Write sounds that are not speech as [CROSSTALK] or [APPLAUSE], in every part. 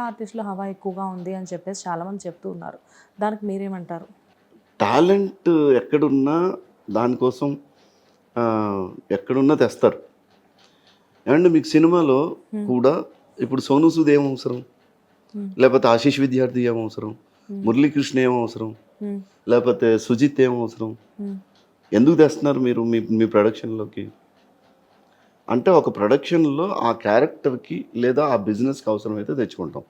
ఆర్టిస్టులు హవా ఎక్కువగా ఉంది అని చెప్పేసి చాలా మంది చెప్తూ ఉన్నారు. దానికి మీరేమంటారు? టాలెంట్ ఎక్కడున్నా దానికోసం ఎక్కడున్నా తెస్తారు. అండ్ మీకు సినిమాలో కూడా ఇప్పుడు సోను సూద్ ఏం అవసరం. లేకపోతే ఆశీష్ విద్యార్థి ఏం అవసరం? మురళీకృష్ణ ఏం అవసరం. లేకపోతే సుజిత్ ఏం అవసరం. ఎందుకు తెస్తున్నారు మీరు మీ మీ ప్రొడక్షన్లోకి అంటే ఒక ప్రొడక్షన్లో ఆ క్యారెక్టర్కి లేదా ఆ బిజినెస్కి అవసరం అయితే తెచ్చుకుంటాం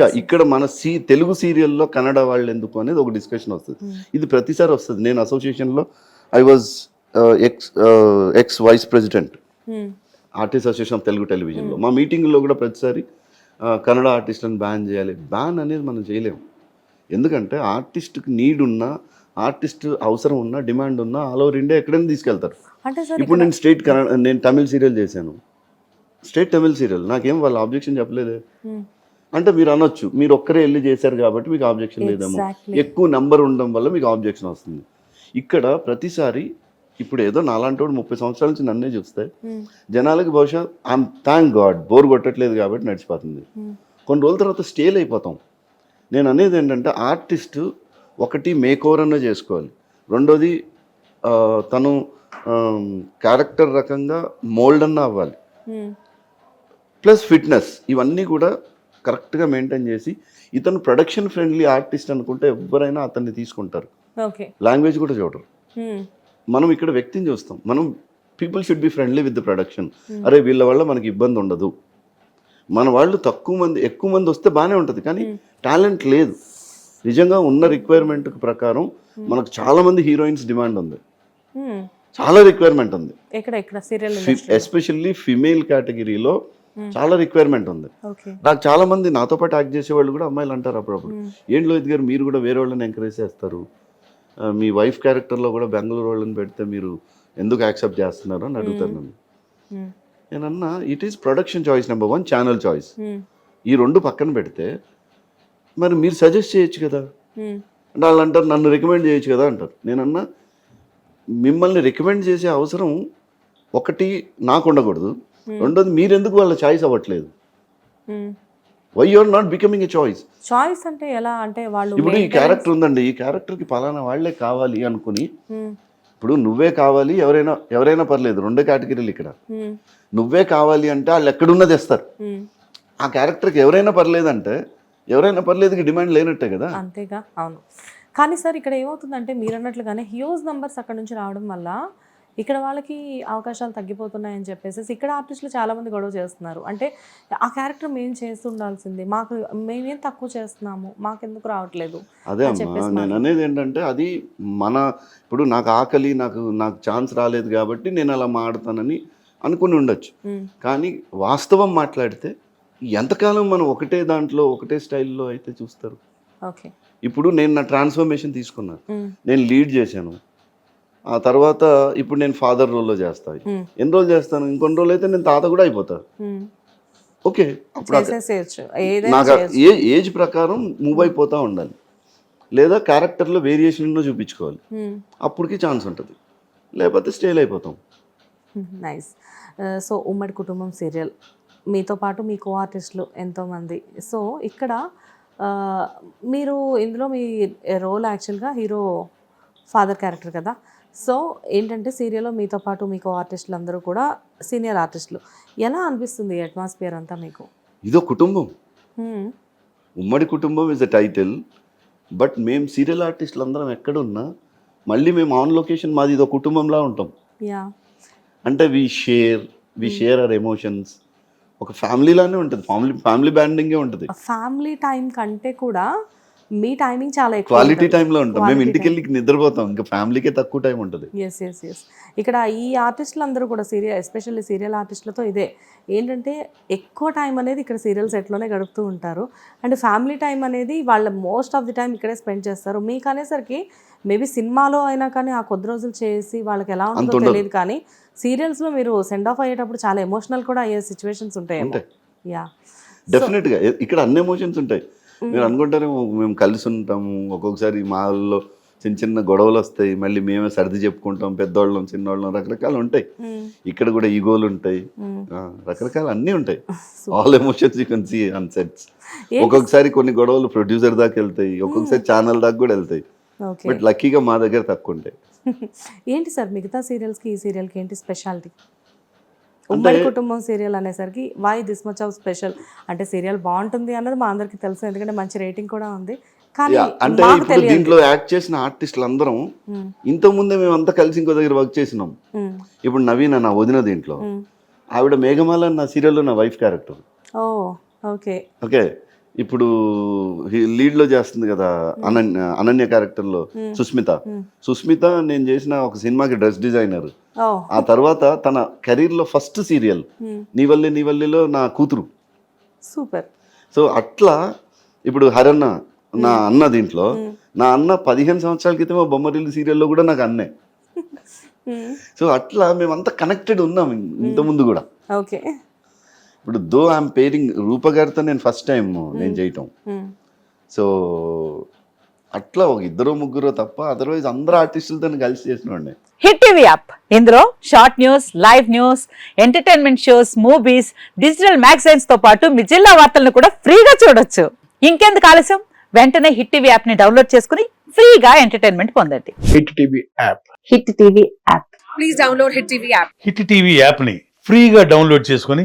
యా ఇక్కడ మన సీ తెలుగు సీరియల్లో కన్నడ వాళ్ళు ఎందుకు అనేది ఒక డిస్కషన్ వస్తుంది. ఇది ప్రతిసారి వస్తుంది. నేను అసోసియేషన్లో I was ex ex vice president. Hmm. Artist association of Telugu టెలివిజన్లో. మా మీటింగ్లో కూడా ప్రతిసారి కన్నడ ఆర్టిస్ట్లను బ్యాన్ చేయాలి. బ్యాన్ అనేది మనం చేయలేము. ఎందుకంటే ఆర్టిస్ట్కి నీడ్ ఉన్నా ఆర్టిస్ట్ అవసరం ఉన్నా డిమాండ్ ఉన్నా ఆల్ ఓవర్ ఇండియా ఎక్కడైనా తీసుకెళ్తారు ఇప్పుడు నేను స్టేట్ నేను తమిళ్ సీరియల్ చేశాను స్టేట్ తమిళ్ సీరియల్ నాకేం వాళ్ళు ఆబ్జెక్షన్ చెప్పలేదే Hmm. అంటే మీరు అనొచ్చు మీరు ఒక్కరే వెళ్ళి చేశారు కాబట్టి మీకు ఆబ్జెక్షన్ లేదేమో. ఎక్కువ నెంబర్ ఉండడం వల్ల మీకు ఆబ్జెక్షన్ వస్తుంది ఇక్కడ ప్రతిసారి ఇప్పుడు ఏదో నాలాంటి వాడు ముప్పై సంవత్సరాల నుంచి నన్నే చూస్తే Hmm. జనాలకి బహుశా ఐఎమ్ థ్యాంక్ గాడ్ బోర్ కొట్టట్లేదు కాబట్టి నడిచిపోతుంది Hmm. కొన్ని రోజుల తర్వాత స్టేల్ అయిపోతాం నేను అనేది ఏంటంటే ఆర్టిస్ట్ ఒకటి మేక్ ఓవర్ అన్న చేసుకోవాలి. రెండోది తను క్యారెక్టర్ రకంగా మోల్డ్ అన్న అవ్వాలి. Hmm. ప్లస్ ఫిట్నెస్ ఇవన్నీ కూడా కరెక్ట్గా మెయింటైన్ చేసి ఇతను ప్రొడక్షన్ ఫ్రెండ్లీ ఆర్టిస్ట్ అనుకుంటే ఎవరైనా అతన్ని తీసుకుంటారు. లాంగ్వేజ్ కూడా చూడరు. Hmm. మనం ఇక్కడ వ్యక్తిని చూస్తాం. మనం people should be friendly with the production అరే వీళ్ళ వల్ల మనకి ఇబ్బంది ఉండదు. మన వాళ్ళు తక్కువ మంది ఎక్కువ మంది వస్తే బాగానే ఉంటుంది. కానీ టాలెంట్ లేదు. నిజంగా ఉన్న రిక్వైర్మెంట్ ప్రకారం మనకు చాలా మంది హీరోయిన్స్ డిమాండ్ ఉంది. Hmm. చాలా రిక్వైర్మెంట్ ఉంది. ఎస్పెషల్లీ ఫిమేల్ కేటగిరీలో చాలా రిక్వైర్మెంట్ ఉంది. నాకు చాలా మంది నాతో పాటు యాక్ట్ చేసే వాళ్ళు కూడా అమ్మాయిలు అంటారు అప్పుడప్పుడు. ఏం లోహిత్ గారు మీరు కూడా వేరే వాళ్ళని ఎంకరేజ్ చేస్తారు. మీ వైఫ్ క్యారెక్టర్లో కూడా బెంగళూరు వాళ్ళని పెడితే మీరు ఎందుకు యాక్సెప్ట్ చేస్తున్నారు? అని అడుగుతారు నన్ను. Hmm. నేనన్నా it is production choice number one channel choice Hmm. ఈ రెండు పక్కన పెడితే మరి మీరు సజెస్ట్ చేయొచ్చు కదా. అంటే వాళ్ళు అంటారు నన్ను రికమెండ్ చేయొచ్చు కదా అంటారు. నేనన్నా మిమ్మల్ని రికమెండ్ చేసే అవసరం ఒకటి నాకు ఉండకూడదు. రెండోది మీరెందుకు వాళ్ళ చాయిస్ అవ్వట్లేదు. Why you are not becoming a choice choice అంటే ఎలా? అంటే వాళ్ళు ఇప్పుడు ఈ క్యారెక్టర్ ఉందండి. ఈ క్యారెక్టర్కి పలానా వాళ్ళే కావాలి అనుకుని. ఇప్పుడు నువ్వే కావాలి ఎవరైనా ఎవరైనా పర్లేదు. రెండో కేటగిరీలు ఇక్కడ. నువ్వే కావాలి అంటే వాళ్ళు ఎక్కడున్నది Hmm. ఆ క్యారెక్టర్కి ఎవరైనా పర్లేదంటే ఎవరైనా పర్లేదుకి డిమాండ్ లేనట్టే కదా? అంతేగా అవును. కానీ సార్ ఇక్కడ ఏమవుతుందంటే మీరు అన్నట్లుగానే హ్యూజ్ నంబర్స్ అక్కడ నుంచి రావడం వల్ల ఇక్కడ వాళ్ళకి అవకాశాలు తగ్గిపోతున్నాయని చెప్పేసి ఇక్కడ ఆర్టిస్టులు చాలా మంది గొడవ చేస్తున్నారు. అంటే ఆ క్యారెక్టర్ మేము చేస్తూ ఉండాల్సింది మాకు మేమేం తక్కువ చేస్తున్నాము మాకెందుకు రావట్లేదు అదే అని అమ్మా చెప్పేసి నేను అనేది ఏంటంటే అది మన ఇప్పుడు నాకు ఆకలి నాకు నాకు ఛాన్స్ రాలేదు కాబట్టి నేను అలా మాడతానని అనుకుని ఉండొచ్చు. కానీ వాస్తవం మాట్లాడితే ఎంతకాలం మనం ఒకటే దాంట్లో ఒకటే స్టైల్లో అయితే చూస్తారు? ఓకే. ఇప్పుడు నేను నా ట్రాన్స్ఫర్మేషన్ తీసుకున్నాను. నేను లీడ్ చేశాను. ఆ తర్వాత ఇప్పుడు నేను ఫాదర్ రోల్లో చేస్తాను. ఎన్ని రోజులు చేస్తాను? ఇంకొన్ని రోజులు అయితే నేను తాత కూడా అయిపోతా. ఓకే. అప్పుడు నాకు ఏ ఏజ్ ప్రకారం మూవ్ అయిపోతూ ఉండాలి. లేదా క్యారెక్టర్లో వేరియేషన్లో చూపించుకోవాలి. అప్పటికి ఛాన్స్ ఉంటుంది. లేకపోతే స్టేల్ అయిపోతాం. నైస్. సో ఉమ్మడి కుటుంబం సీరియల్. మీతో పాటు మీ కో ఆర్టిస్టులు ఎంతోమంది. సో ఇక్కడ మీరు ఇందులో మీ రోల్ యాక్చువల్గా హీరో ఫాదర్ క్యారెక్టర్ కదా. సో ఏంటంటే సీరియల్లో మీతో పాటు మీ కో ఆర్టిస్టులు అందరూ కూడా సీనియర్ ఆర్టిస్టులు ఎలా అనిపిస్తుంది అట్మాస్ఫియర్ అంతా మీకు? ఇదో కుటుంబం. ఉమ్మడి కుటుంబం ఇస్ ద టైటిల్ బట్ మేము సీరియల్ ఆర్టిస్టులు అందరం ఎక్కడున్నా మళ్ళీ మేము ఆన్ లొకేషన్ మాది ఇదో కుటుంబంలా ఉంటాం. యా అంటే we share we share our emotions ఒక ఫ్యామిలీలానే ఉంటుంది. ఫ్యామిలీ ఫ్యామిలీ బ్యాండింగే ఉంటుంది. ఫ్యామిలీ టైం కంటే కూడా మీ టైమింగ్ చాలా ఎక్కువ క్వాలిటీ. టైంలో ఉంటాం. మేము ఇంటికి వెళ్ళి నిద్రపోతాం. ఇంకా ఫ్యామిలీకే తక్కువ టైం ఉంటుంది. ఎస్ ఎస్ ఎస్ ఇక్కడ ఈ ఆర్టిస్టులు అందరూ కూడా సీరియల్ ఎస్పెషల్లీ సీరియల్ ఆర్టిస్టులతో ఇదే. ఏంటంటే ఎక్కువ టైం అనేది ఇక్కడ సీరియల్ సెట్లోనే గడుపుతూ ఉంటారు. అండ్ ఫ్యామిలీ టైం అనేది వాళ్ళ మోస్ట్ ఆఫ్ ది టైం ఇక్కడే స్పెండ్ చేస్తారు. మీకు అనేసరికి మేబీ సినిమాలో అయినా కానీ ఆ కొద్ది రోజులు చేసి వాళ్ళకి ఎలా ఉంటుందో. తెలియదు కానీ సీరియల్స్లో మీరు సెండ్ ఆఫ్ అయ్యేటప్పుడు చాలా ఎమోషనల్ కూడా అయ్యే సిచ్యువేషన్స్ ఉంటాయి. ఉంటాయి. యా డెఫినెట్గా ఇక్కడ అన్ని ఎమోషన్స్ ఉంటాయి. మీరు అనుకుంటారేమో మేము కలిసి ఉంటాము ఒక్కొక్కసారి మా ఊళ్ళో చిన్న చిన్న గొడవలు వస్తాయి మళ్ళీ మేమే సర్ది చెప్పుకుంటాం పెద్దోళ్ళం చిన్నోళ్ళం రకరకాలు ఉంటాయి. ఇక్కడ కూడా ఈగోలు ఉంటాయి. రకరకాల అన్నీ ఉంటాయి. All emotions you can see on sets ఒక్కొక్కసారి కొన్ని గొడవలు ప్రొడ్యూసర్ దాకా వెళ్తాయి ఒక్కొక్కసారి ఛానల్ దాకా కూడా వెళ్తాయి. బట్ లక్కీగా మా దగ్గర తక్కువ ఉంటాయి. [LAUGHS] ఏంటి సార్ మిగతా సీరియల్స్కి ఈ సీరియల్కి ఏంటి స్పెషాలిటీ ఉమ్మడి కుటుంబం సీరియల్ అనేసరికి why this much of special అంటే సీరియల్ బాగుంటుంది అన్నది మా అందరికి తెలుసు ఎందుకంటే మంచి రేటింగ్ కూడా ఉంది. కానీ అంటే ఇప్పుడు దీంట్లో యాక్ట్ చేసిన ఆర్టిస్టులు అందరం. ఇంతకు ముందే మేము అంతా కలిసి ఇంకో దగ్గర వర్క్ చేసినాం. ఇప్పుడు నవీన నా వదిన దీంట్లో. ఆవిడ మేఘమాల నా సీరియల్లో నా వైఫ్ క్యారెక్టర్. ఓకే. ఓకే? ఇప్పుడు లీడ్లో చేస్తుంది కదా అనన్య అనన్య క్యారెక్టర్లో సుస్మిత. సుస్మిత నేను చేసిన ఒక సినిమాకి డ్రెస్ డిజైనర్. ఆ తర్వాత తన కెరీర్లో ఫస్ట్ సీరియల్. నీవల్లి నీవల్లిలో నా కూతురు. సూపర్. సో అట్లా ఇప్పుడు హరన్న నా అన్న దీంట్లో నా అన్న పదిహేను సంవత్సరాల క్రితం బొమ్మరిల్లు సీరియల్లో కూడా నాకు అన్నే. [LAUGHS] సో అట్లా మేమంతా కనెక్టెడ్ ఉన్నాం ఇంత ముందు కూడా. ఓకే. ఇప్పుడు దో ఐఎమ్ పేరింగ్ రూప గారితో నేను ఫస్ట్ టైం నేను చేయటం. సో అట్లా ఒక ఇద్దరు ముగ్గురు తప్ప అదర్వైజ్ అందరు ఆర్టిస్టులతో కలిసి చేసినండి హిట్ టీవీ యాప్. ఇందులో short news live news entertainment shows movies digital మ్యాగజైన్స్తో పాటు మీ జిల్లా వార్తలను కూడా ఫ్రీగా చూడొచ్చు. ఇంకెందుకు ఆలస్యం? వెంటనే హిట్ టీవీ యాప్ని డౌన్లోడ్ చేసుకుని ఫ్రీగా ఎంటర్టైన్మెంట్ పొందండి. Hit TV app. Hit TV app. Hit TV యాప్ని ఫ్రీగా డౌన్లోడ్ చేసుకొని